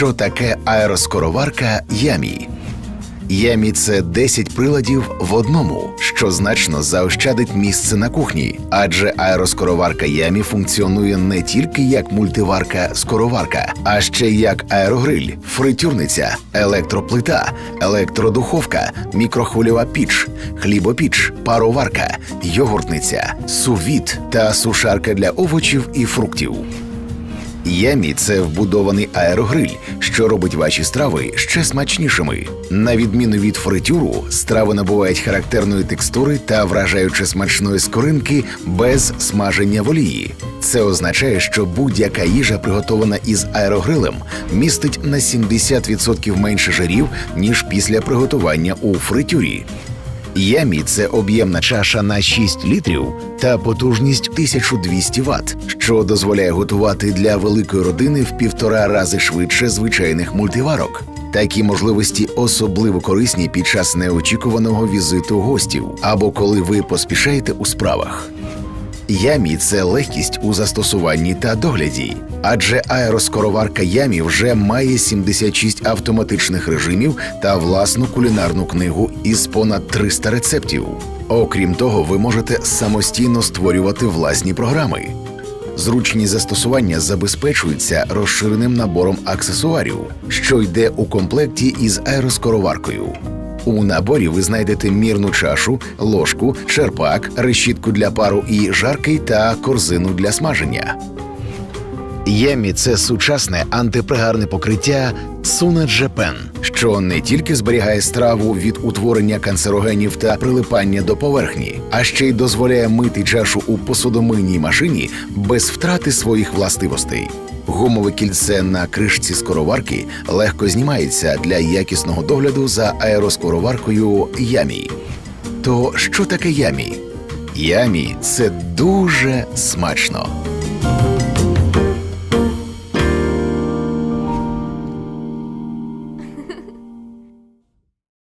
що таке аероскороварка Ямі. Ямі це 10 приладів в одному, що значно заощадить місце на кухні, адже аероскороварка Ямі функціонує не тільки як мультиварка-скороварка, а ще й як аерогриль, фритюрниця, електроплита, електродуховка, мікрохвильова піч, хлібопіч, пароварка, йогуртниця, сувіт та сушарка для овочів і фруктів. Ямі це вбудований аерогриль, що робить ваші страви ще смачнішими. На відміну від фритюру, страви набувають характерної текстури та вражаюче смачної скоринки без смаження в олії. Це означає, що будь-яка їжа, приготована із аерогрилем, містить на 70% менше жирів, ніж після приготування у фритюрі. Ямі це об'ємна чаша на 6 літрів та потужність 1200 Вт, що дозволяє готувати для великої родини в півтора рази швидше звичайних мультиварок. Такі можливості особливо корисні під час неочікуваного візиту гостів або коли ви поспішаєте у справах. Ямі це легкість у застосуванні та догляді, адже аероскороварка Ямі вже має 76 автоматичних режимів та власну кулінарну книгу із понад 300 рецептів. Окрім того, ви можете самостійно створювати власні програми. Зручні застосування забезпечуються розширеним набором аксесуарів, що йде у комплекті із аероскороваркою. У наборі ви знайдете мірну чашу, ложку, черпак, решітку для пару і жарки та корзину для смаження. Ємі це сучасне антипригарне покриття Суна Джепен, що не тільки зберігає страву від утворення канцерогенів та прилипання до поверхні, а ще й дозволяє мити чашу у посудомийній машині без втрати своїх властивостей. Гумове кільце на кришці скороварки легко знімається для якісного догляду за аероскороваркою Ямі. То що таке ямі? Ямі це дуже смачно.